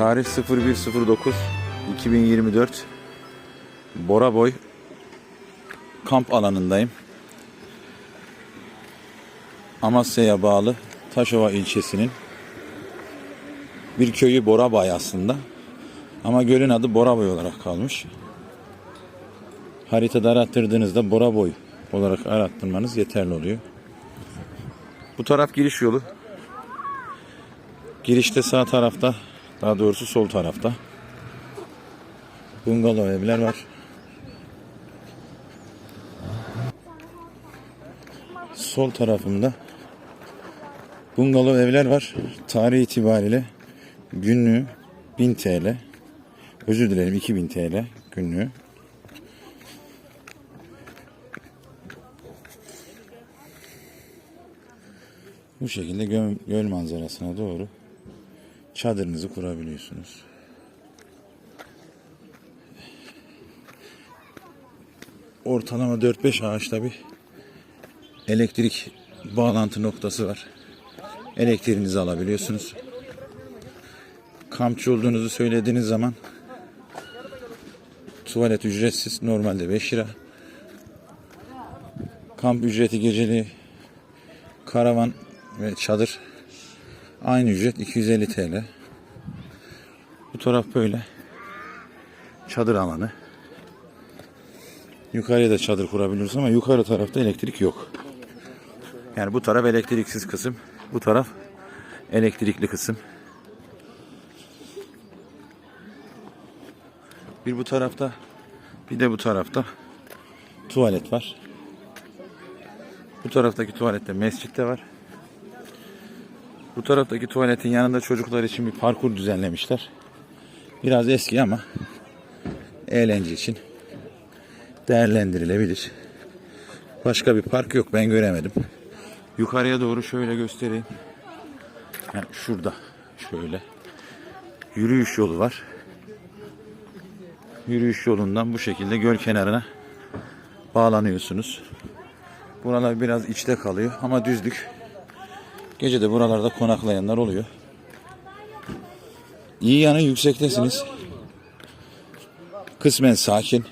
Tarih 0109 2024 Boraboy kamp alanındayım. Amasya'ya bağlı Taşova ilçesinin bir köyü Borabay aslında. Ama gölün adı Boraboy olarak kalmış. Haritada arattırdığınızda Boraboy olarak arattırmanız yeterli oluyor. Bu taraf giriş yolu. Girişte sağ tarafta, daha doğrusu sol tarafta bungalov evler var. Sol tarafımda bungalov evler var. Tarih itibariyle günlüğü 1000 TL. Özür dilerim 2000 TL günlüğü. Bu şekilde göl, göl manzarasına doğru çadırınızı kurabiliyorsunuz. Ortalama 4-5 ağaçta bir elektrik bağlantı noktası var. Elektriğinizi alabiliyorsunuz. Kampçı olduğunuzu söylediğiniz zaman tuvalet ücretsiz. Normalde 5 lira. Kamp ücreti geceli karavan ve çadır aynı ücret 250 TL. Bu taraf böyle. Çadır alanı. Yukarıya da çadır kurabiliyoruz ama yukarı tarafta elektrik yok. Yani bu taraf elektriksiz kısım. Bu taraf elektrikli kısım. Bir bu tarafta bir de bu tarafta tuvalet var. Bu taraftaki tuvalette mescitte var. Bu taraftaki tuvaletin yanında çocuklar için bir parkur düzenlemişler. Biraz eski ama eğlence için değerlendirilebilir. Başka bir park yok ben göremedim. Yukarıya doğru şöyle göstereyim. Yani şurada şöyle yürüyüş yolu var. Yürüyüş yolundan bu şekilde göl kenarına bağlanıyorsunuz. Buralar biraz içte kalıyor ama düzlük. Gece de buralarda konaklayanlar oluyor. İyi yanı yüksektesiniz. Kısmen sakin.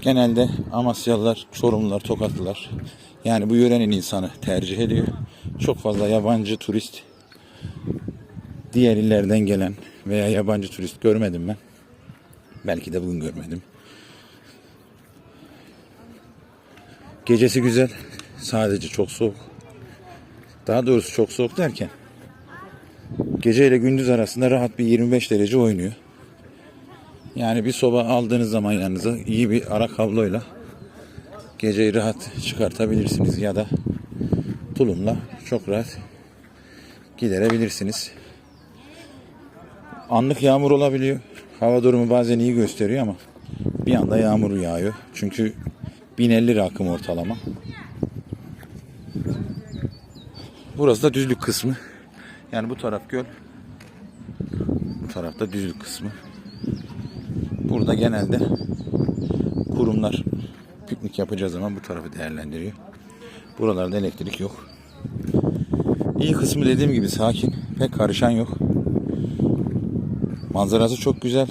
Genelde Amasyalılar, Çorumlular, Tokatlılar yani bu yörenin insanı tercih ediyor. Çok fazla yabancı turist diğer illerden gelen veya yabancı turist görmedim ben. Belki de bugün görmedim. Gecesi güzel. Sadece çok soğuk. Daha doğrusu çok soğuk derken gece ile gündüz arasında rahat bir 25 derece oynuyor. Yani bir soba aldığınız zaman yanınıza iyi bir ara kabloyla geceyi rahat çıkartabilirsiniz ya da tulumla çok rahat giderebilirsiniz. Anlık yağmur olabiliyor. Hava durumu bazen iyi gösteriyor ama bir anda yağmur yağıyor. Çünkü 1050 rakım ortalama. Burası da düzlük kısmı. Yani bu taraf göl. Bu tarafta düzlük kısmı. Burada genelde kurumlar piknik yapacağı zaman bu tarafı değerlendiriyor. Buralarda elektrik yok. İyi kısmı dediğim gibi sakin. Pek karışan yok. Manzarası çok güzel.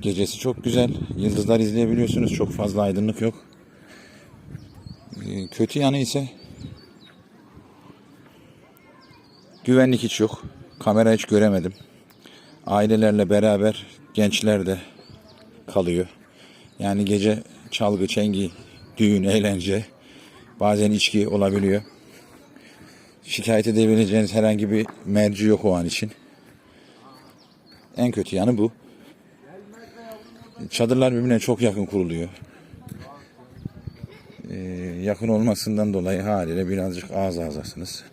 Gecesi çok güzel. Yıldızlar izleyebiliyorsunuz. Çok fazla aydınlık yok. Ee, Kötü yanı ise güvenlik hiç yok. Kamera hiç göremedim. Ailelerle beraber gençler de kalıyor. Yani gece çalgı, çengi, düğün, eğlence, bazen içki olabiliyor. Şikayet edebileceğiniz herhangi bir merci yok o an için. En kötü yanı bu. Çadırlar birbirine çok yakın kuruluyor. Ee, yakın olmasından dolayı haliyle birazcık ağız ağzasınız.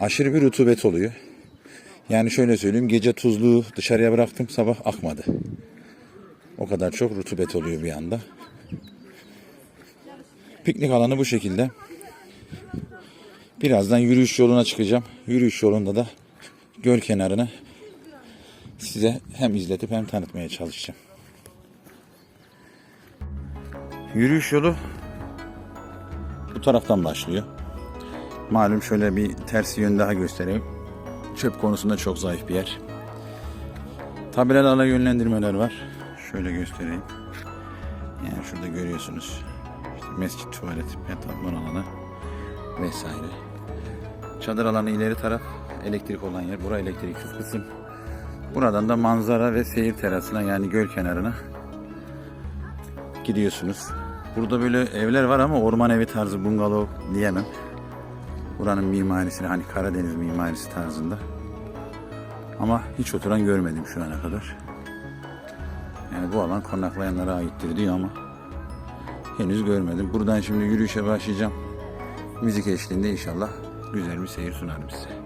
Aşırı bir rutubet oluyor. Yani şöyle söyleyeyim gece tuzluğu dışarıya bıraktım sabah akmadı. O kadar çok rutubet oluyor bir anda. Piknik alanı bu şekilde. Birazdan yürüyüş yoluna çıkacağım. Yürüyüş yolunda da göl kenarına size hem izletip hem tanıtmaya çalışacağım. Yürüyüş yolu bu taraftan başlıyor. Malum şöyle bir ters yön daha göstereyim. çöp konusunda çok zayıf bir yer. Tabelalarla yönlendirmeler var. Şöyle göstereyim. Yani şurada görüyorsunuz. İşte mescit, tuvalet, petlatman alanı vesaire. Çadır alanı ileri taraf elektrik olan yer. Bura elektriksiz kısım. Buradan da manzara ve seyir terasına yani göl kenarına gidiyorsunuz. Burada böyle evler var ama orman evi tarzı bungalov diyemem. Buranın mimarisini hani Karadeniz mimarisi tarzında. Ama hiç oturan görmedim şu ana kadar. Yani bu alan konaklayanlara aittir diyor ama henüz görmedim. Buradan şimdi yürüyüşe başlayacağım. Müzik eşliğinde inşallah güzel bir seyir sunarım size.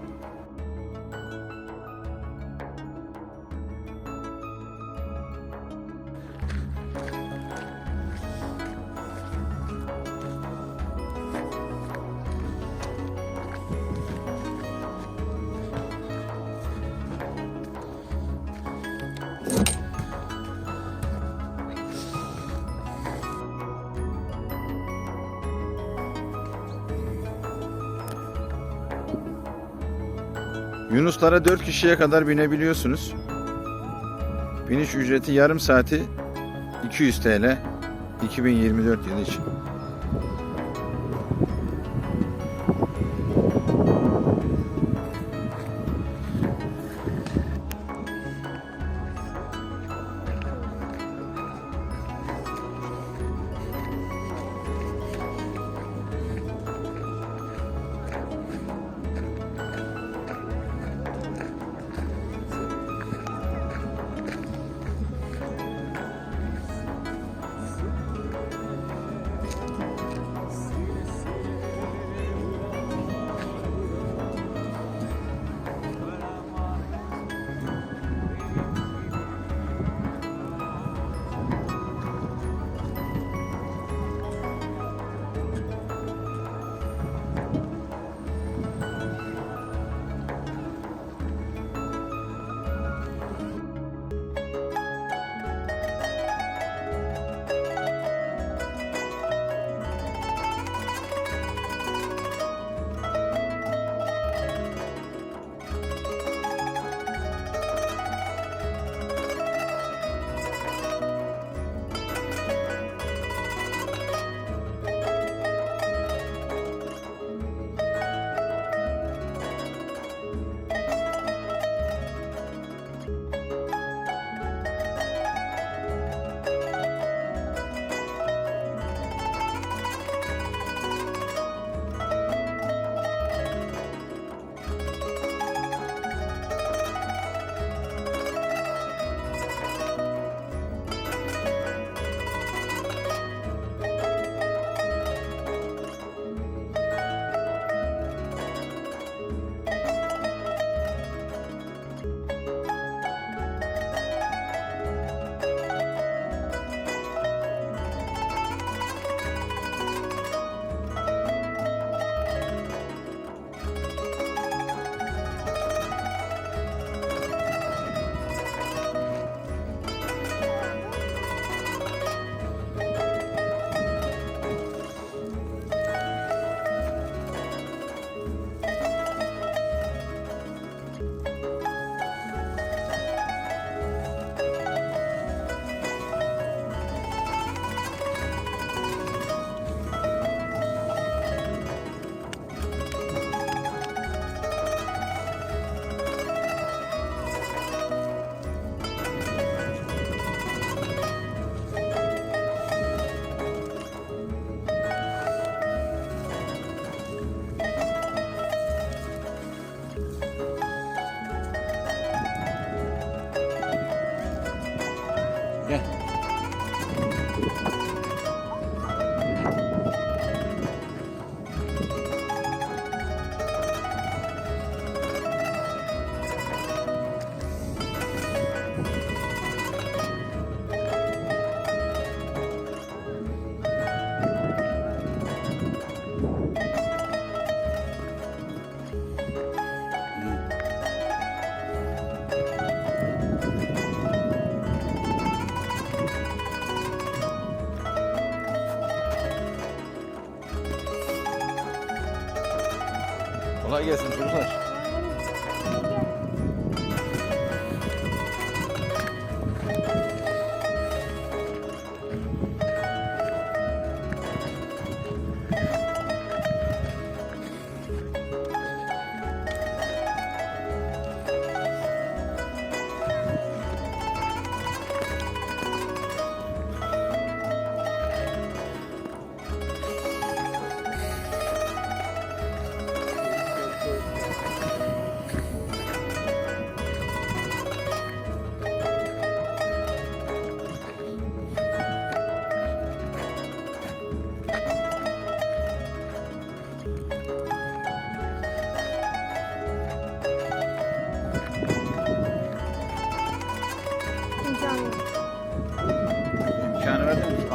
Yunuslara 4 kişiye kadar binebiliyorsunuz. Biniş ücreti yarım saati 200 TL 2024 yılı için. Kolay gelsin çocuklar.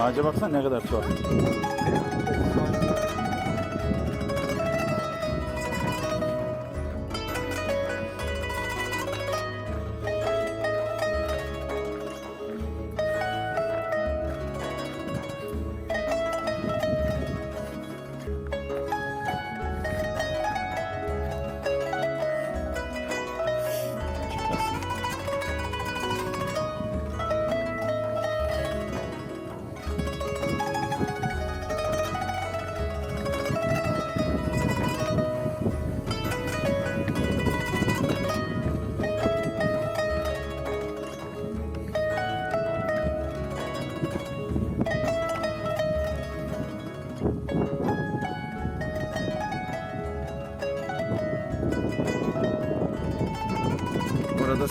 Ağaca baksana ne kadar tuhaf.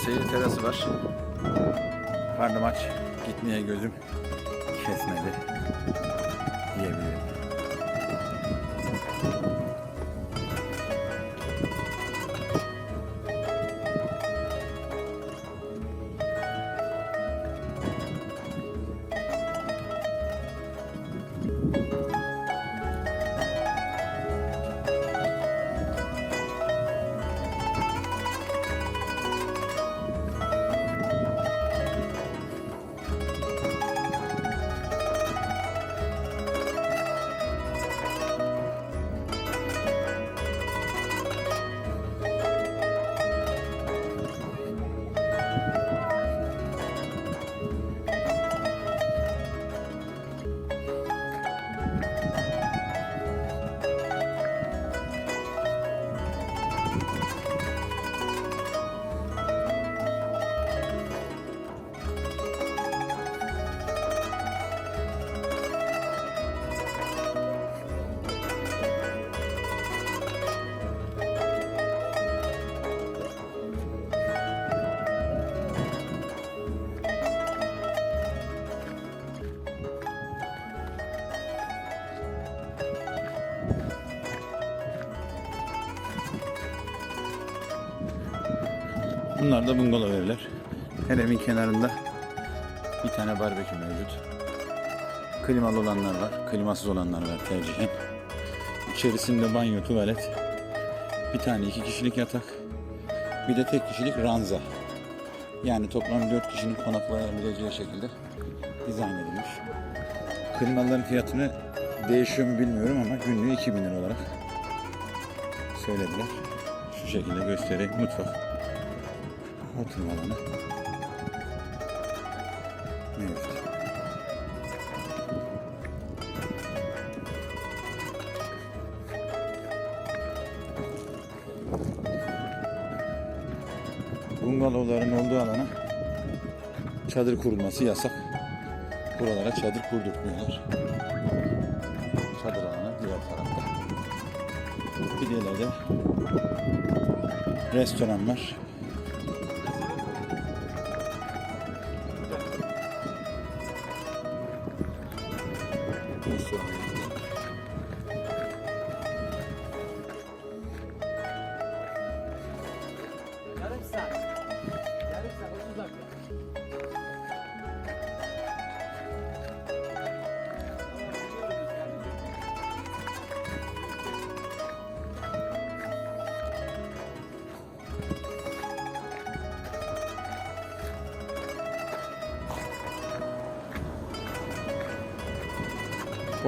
Seyir terası var. Karnım aç. Gitmeye gözüm kesmedi. Bunlar da bungalov evler. Her evin kenarında bir tane barbekü mevcut. Klimalı olanlar var, klimasız olanlar var tercihen. İçerisinde banyo, tuvalet, bir tane iki kişilik yatak, bir de tek kişilik ranza. Yani toplam dört kişinin konaklayabileceği şekilde dizayn edilmiş. Klimaların fiyatını değişiyor mu bilmiyorum ama günlüğü 2000 lira olarak söylediler. Şu şekilde göstereyim. Mutfak. Oturma alanı. Mevcut. Bungalovların olduğu alana çadır kurulması yasak. Buralara çadır kurdurtmuyorlar. Çadır alanı diğer tarafta. Bir de ileride restoran var.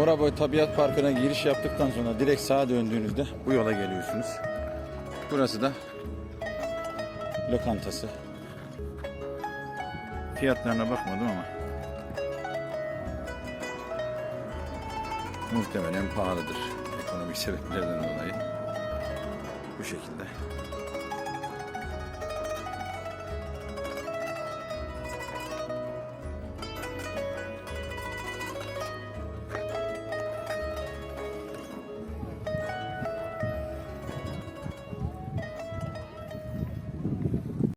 Boraboy Tabiat Parkı'na giriş yaptıktan sonra direkt sağa döndüğünüzde bu yola geliyorsunuz. Burası da lokantası. Fiyatlarına bakmadım ama muhtemelen pahalıdır ekonomik sebeplerden dolayı. Bu şekilde.